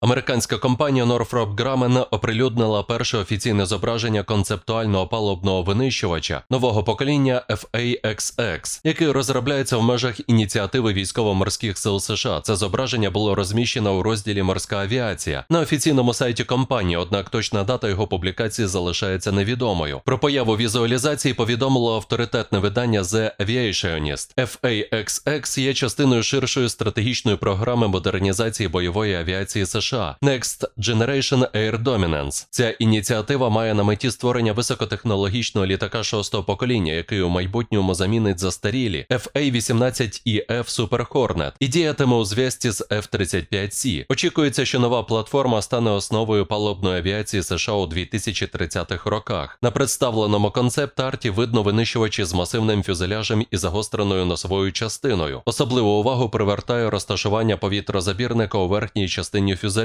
Американська компанія Northrop Grumman оприлюднила перше офіційне зображення концептуального палубного винищувача нового покоління FAXX, який розробляється в межах ініціативи військово-морських сил США. Це зображення було розміщено у розділі Морська авіація на офіційному сайті компанії, однак точна дата його публікації залишається невідомою. Про появу візуалізації повідомило авторитетне видання The Aviationist. FAXX є частиною ширшої стратегічної програми модернізації бойової авіації США. Next Generation Air Dominance. Ця ініціатива має на меті створення високотехнологічного літака шостого покоління, який у майбутньому замінить застарілі FA-18EF Super Hornet і діятиме у зв'язці з F-35C. Очікується, що нова платформа стане основою палубної авіації США у 2030-х роках. На представленому концепт-арті видно винищувачі з масивним фюзеляжем і загостреною носовою частиною. Особливу увагу привертає розташування повітрозабірника у верхній частині фюзеляжу,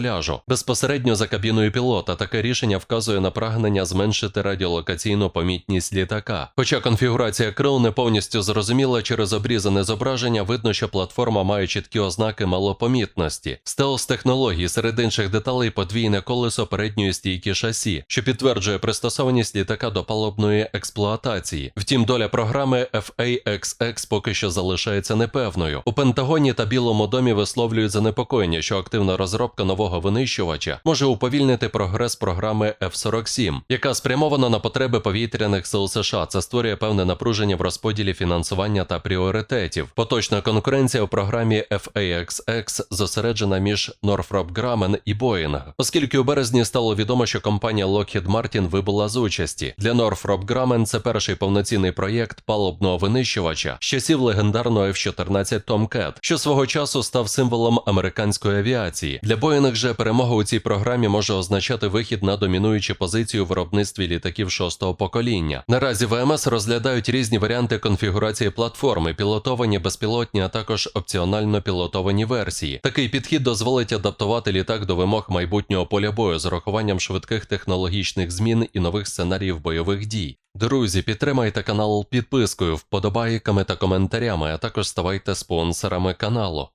безпосередньо за кабіною пілота. Таке рішення вказує на прагнення зменшити радіолокаційну помітність літака. Хоча конфігурація крил не повністю зрозуміла через обрізане зображення, видно, що платформа має чіткі ознаки малопомітності. Стелс технології серед інших деталей подвійне колесо передньої стійки шасі, що підтверджує пристосованість літака до палубної експлуатації. Втім, доля програми FAXX поки що залишається непевною. У Пентагоні та Білому домі висловлюють занепокоєння, що активна розробка нового винищувача може уповільнити прогрес програми F-47, яка спрямована на потреби повітряних сил США. Це створює певне напруження в розподілі фінансування та пріоритетів. Поточна конкуренція у програмі FAXX зосереджена між Northrop Grumman і Boeing, оскільки у березні стало відомо, що компанія Lockheed Martin вибула з участі. Для Northrop Grumman це перший повноцінний проєкт палубного винищувача з часів легендарного F-14 Tomcat, що свого часу став символом американської авіації. Для Boeing же перемога у цій програмі може означати вихід на домінуючу позицію в виробництві літаків шостого покоління. Наразі ВМС розглядають різні варіанти конфігурації платформи, пілотовані, безпілотні, а також опціонально пілотовані версії. Такий підхід дозволить адаптувати літак до вимог майбутнього поля бою з урахуванням швидких технологічних змін і нових сценаріїв бойових дій. Друзі, підтримайте канал підпискою, вподобайками та коментарями, а також ставайте спонсорами каналу.